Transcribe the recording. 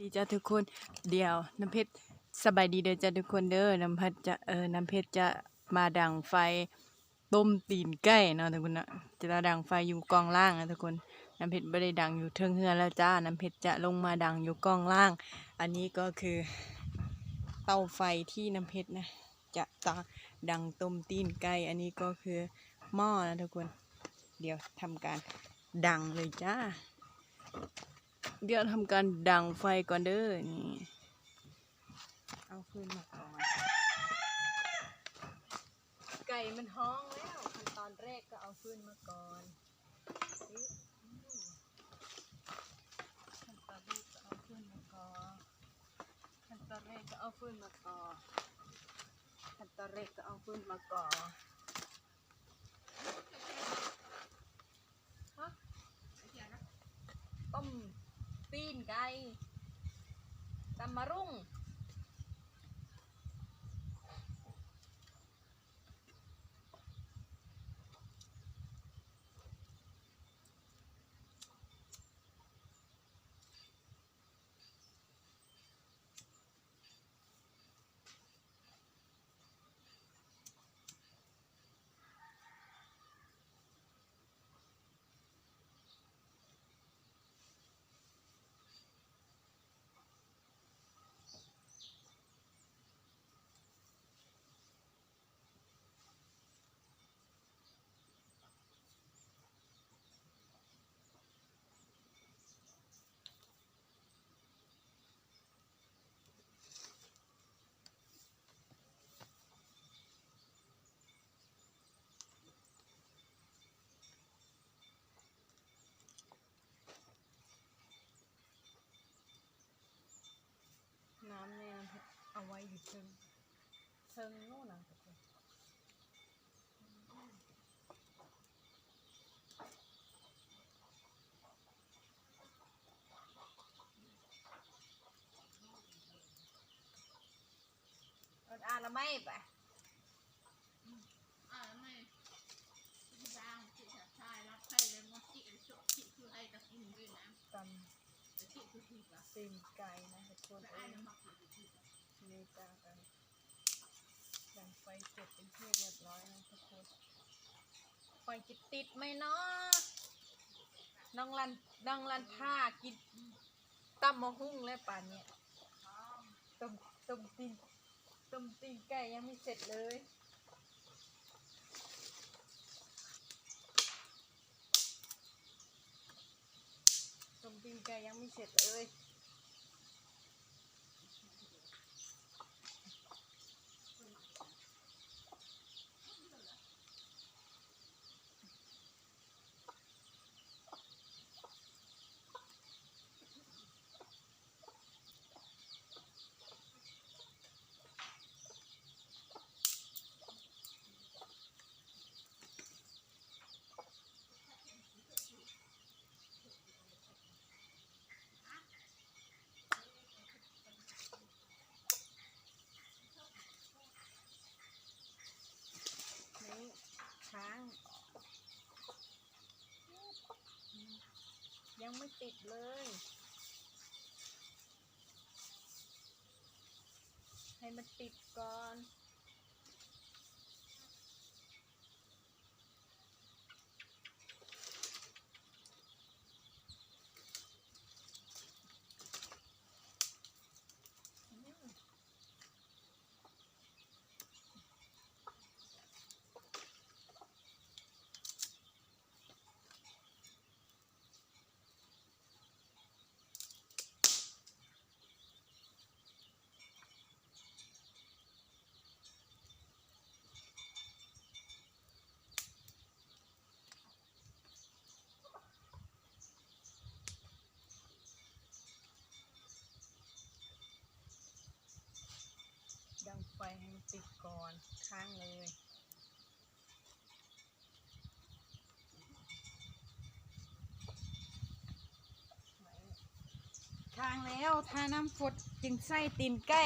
ดีจ้าทุกคนเดี๋ยวน้ำเพชรสบายดีเด้อจ้าทุกคนเด้อน้ำเพชรจะเออน้ำเพชรจะมาดังไฟต้มตีนไก่เนาะทุกคนนะจะดังไฟอยู่กองล่างนะทุกคนน้ำเพชรไม่ได้ดังอยู่เทิงเฮือแล้วจ้าน้ำเพชรจะลงมาดังอยู่กองล่าง อันนี้ก็คือเตาไฟที่น้ำเพชรนะจะตาดังต้มตีนไก่อันนี้ก็คือหม้อนะทุกคน เดี๋ยวทำการดังเลยจ้า เดี๋ยวทำการดังไฟก่อนเด้อนี่เอาขึ้นมาก่อนไก่มันห้องแล้วขั้นตอนแรกก็เอาขึ้นมาก่อนขั้นตอนแรกก็เอาขึ้นมาก่อนขั้นตอนแรกก็เอาขึ้นมาก่อนขั้นตอนแรกก็เอาขึ้นมาก่อนฮะ ต้ม ตีน อาไว้อยู่เชิงเชิงโน่นนะทุกคนเอาอ่านละไม่ไปอ่าไม่ที่บ้านที่ชาชายรับให้เลยมันที่โชคที่คือให้กับกินด้วยนะตแต่ที่คือที่กับำตีนไก่นะทุกคนแต่เอ้ไอ้ย นี่จ้ากันดังไฟเสร็จเป็นที่เรียบร้อยนะทุกคนไฟจะติดไหมเนาะน้องรันน้องรันท่ากินตำมะฮุ่งแล้วป่านเนี่ยต้มต้มตีนต้มตีนไก่ยังไม่เสร็จเลยต้มตีนไก่ยังไม่เสร็จเลย นี่ค้าง ยังไม่ติดเลย ให้มันติดก่อน ให้มันติดก่อนข้างเลยข้างแล้วทาน้ำฝดจึงใส่ตีนไก่